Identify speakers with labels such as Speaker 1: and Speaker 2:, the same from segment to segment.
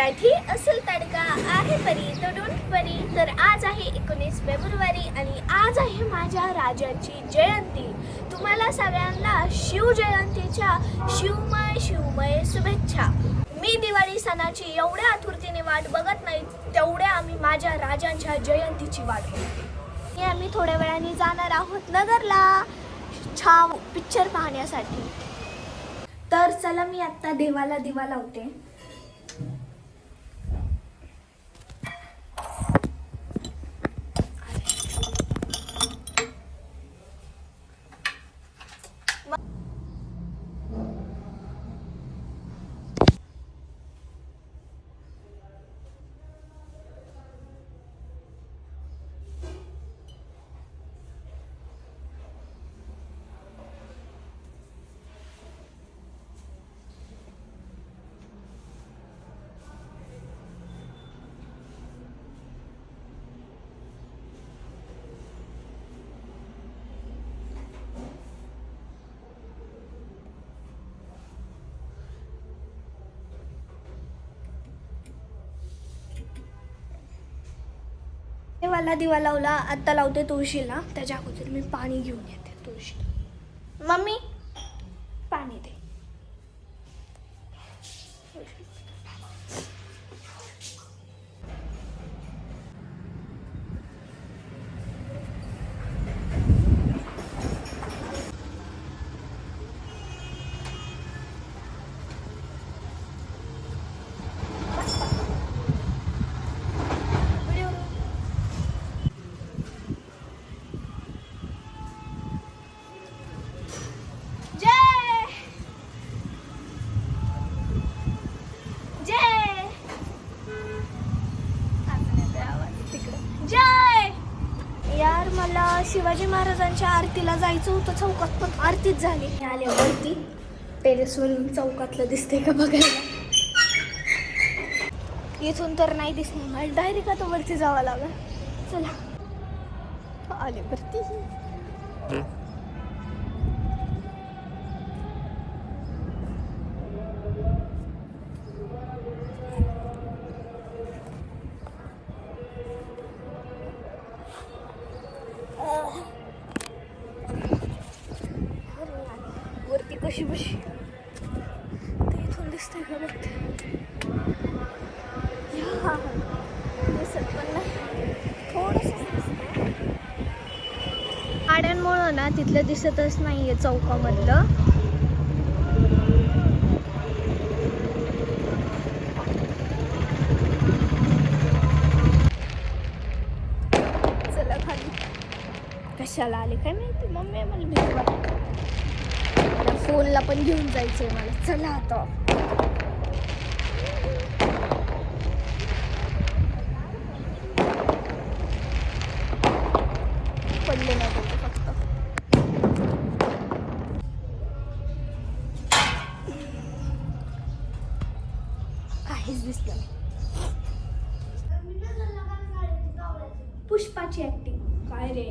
Speaker 1: मराठी असेल तडका आहे परी तो डोंट परी. तर आज आहे एकोणीस फेब्रुवारी आणि आज आहे माझ्या राजाची जयंती. तुम्हाला सगळ्यांना शिवजयंतीच्या शिवमय शिवमय शुभेच्छा. मी दिवाळी सणाची एवढ्या आतुरतेने वाट बघत नाही तेवढ्या आम्ही माझ्या राजांच्या जयंतीची वाट बघतो. आम्ही थोड्या वेळाने जाणार आहोत नगरला. छाव पिक्चर पाहण्यासाठी. तर चला मी आत्ता देवाला दिवा लावते. देवाला दिवा लावला आत्ता लावते तुळशीला. त्याच्या अगोदर मी पाणी घेऊन येते तुळशीला. मम्मी? पाणी दे. शिवाजी महाराजांच्या आरतीला जायचं होतं चौकात पण आरतीच झाली. मी आले वरती. टेरेसवरून चौकातलं दिसते का बघायला? इथून तर नाही दिसणार मला डायरेक्ट आता वरती जावं लागेल. चला. आले वरती. वरती बशी. ते इथून दिसतंय का बघते या, दिसत पण नाही. थोडंसं गाड्यांमुळं ना तिथलं दिसतच नाहीये चौकामधलं. चला खाली. कशाला आले काय माहिती? मम्मी मला भीती वाटते. फोनला पण घेऊन जायचंय मला. चला आता. पडले नाही फक्त. काहीच दिसलं पुष्पाची ऍक्टिंग काय रे?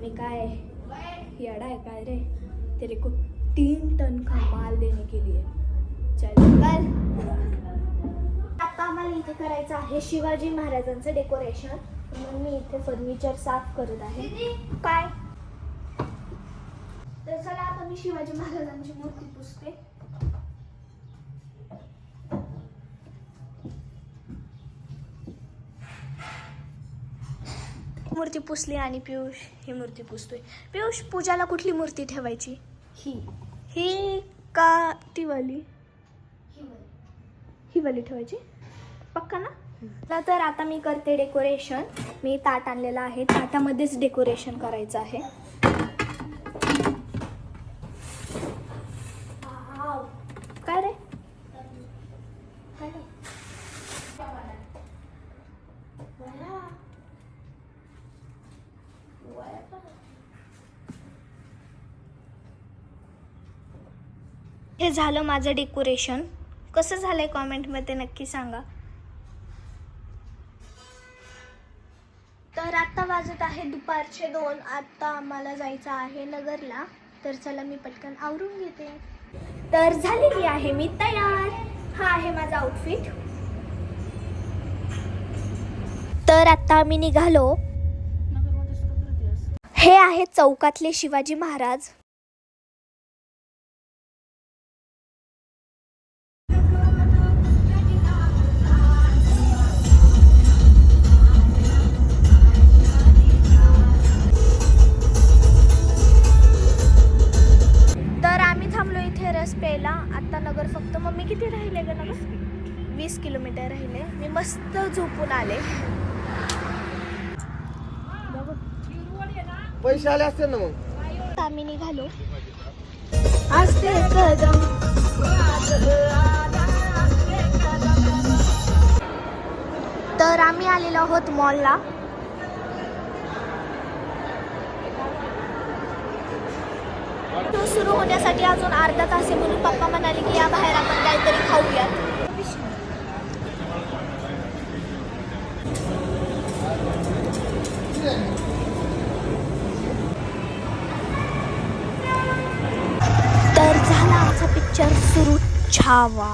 Speaker 1: मी काय? येडा आहे काय रे? तेरे को तीन टन का माल देने के लिए चल चल. आता आम्हाला इथे करायचं आहे शिवाजी महाराजांचं डेकोरेशन म्हणून मी इथे फर्निचर साफ करत आहे. काय? तर चला आता मी शिवाजी महाराजांची मूर्ती पुसते. मूर्ती पुसली आणि पियुष ही मूर्ती पुसतोय. पियुष पूजाला कुठली मूर्ती ठेवायची? ही. ही का ती वाली? ही वाली. ठेवायची? पक्का ना? चला तर आता मी करते डेकोरेशन मी ताट आणलेलं आहे. ताटामध्येच डेकोरेशन करायचं आहे. हे झालं माझं डेकोरेशन कसं झालं आहे कॉमेंटमध्ये नक्की सांगा. तर आत्ता वाजत आहे दुपारचे दोन. आत्ता आम्हाला जायचं आहे नगरला. तर चला मी पटकन आवरून घेते. तर झालेली आहे मी तयार. हा आहे माझा आउटफिट तर आत्ता आम्ही निघालो. हे आहेत चौकातले शिवाजी महाराज. वीस किलोमीटर राहिले. मी मस्त झोपून आले.
Speaker 2: पैसे आले असतील ना मग?
Speaker 1: आम्ही निघालो असते कदम तर आम्ही आलेलो आहोत मॉलला सुरू होण्यासाठी अजून अर्धा तास आहे म्हणून पप्पा म्हणाले की या बाहेर आपण काहीतरी खाऊयात. तर झाला आमचा पिक्चर सुरू. छावा.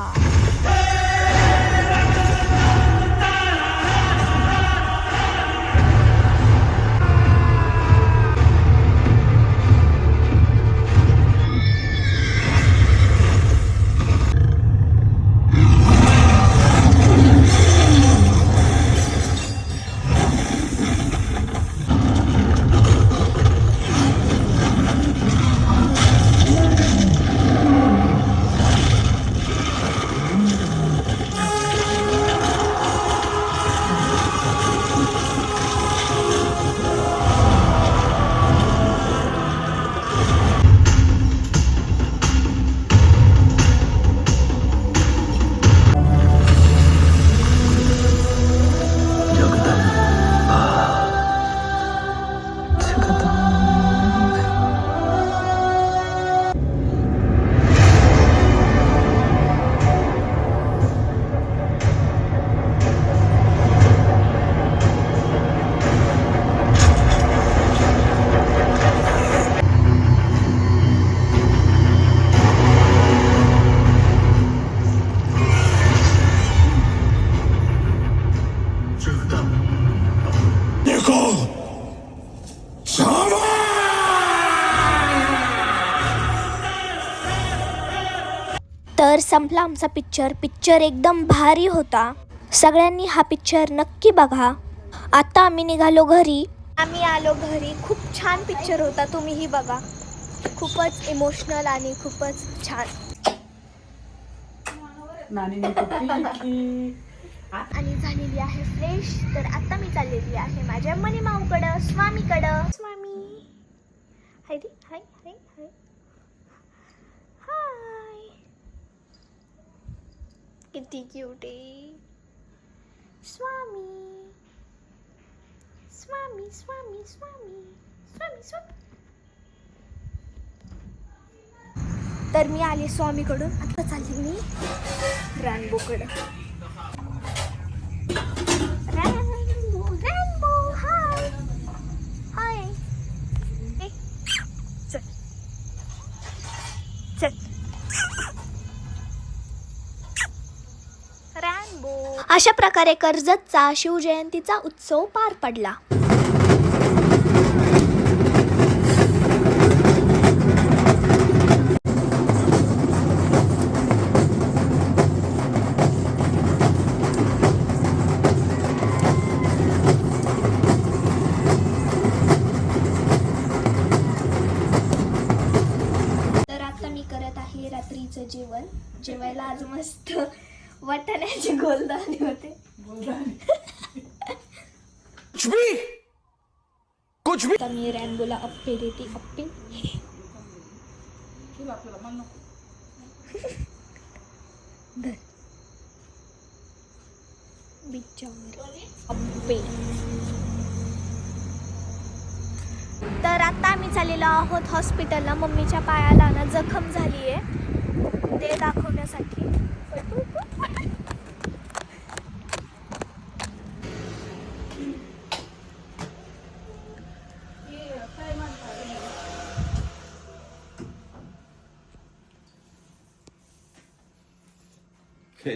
Speaker 1: संपला आमचा पिक्चर पिक्चर एकदम भारी होता. सगळ्यांनी हा पिक्चर नक्की बघा. आता आम्ही निघालो घरी. आम्ही आलो घरी. खूप छान पिक्चर होता. तुम्हीही बघा. खूपच इमोशनल आणि खूपच छान. आणि झालेली आहे फ्रेश तर आता मी चाललेली आहे माझ्या मनी माऊकडं स्वामीकडं. स्वामी. हाय रे हाय हाय हाय. हाय. किती क्यूट आहे. स्वामी. स्वामी स्वामी स्वामी. स्वामी स्वामी. तर मी आले स्वामीकडून. आता चालली मी रॅनबोकडं रॅनबो रॅनबो हाय हाय ए, चल चल रॅनबो अशा प्रकारे कर्जतचा शिवजयंतीचा उत्सव पार पडला. वाटाण्याचे गोलदाणे होते.
Speaker 2: कुछ भी! कुछ भी!
Speaker 1: आता मी रॅनबोला अप्पे देते अप्पे. धर. बिचार अप्पे. तर आता आम्ही चाललेलो आहोत हॉस्पिटलला मम्मीच्या पायाला ना जखम झाली आहे ते दाखवण्यासाठी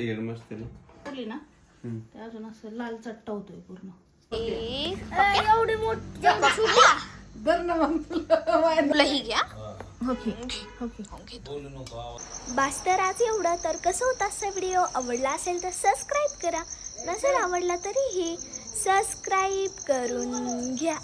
Speaker 3: मस्त आहे ना. हम्म.
Speaker 4: ते अजून असं लाल चट्टा होतोय पूर्ण.
Speaker 1: एक एवढी मोठी ही घ्या. बास तर आज एवढं तर कसं होता असा व्हिडिओ. आवडला असेल तर सबस्क्राईब करा. नसेल आवडला तरीही सबस्क्राईब करून घ्या.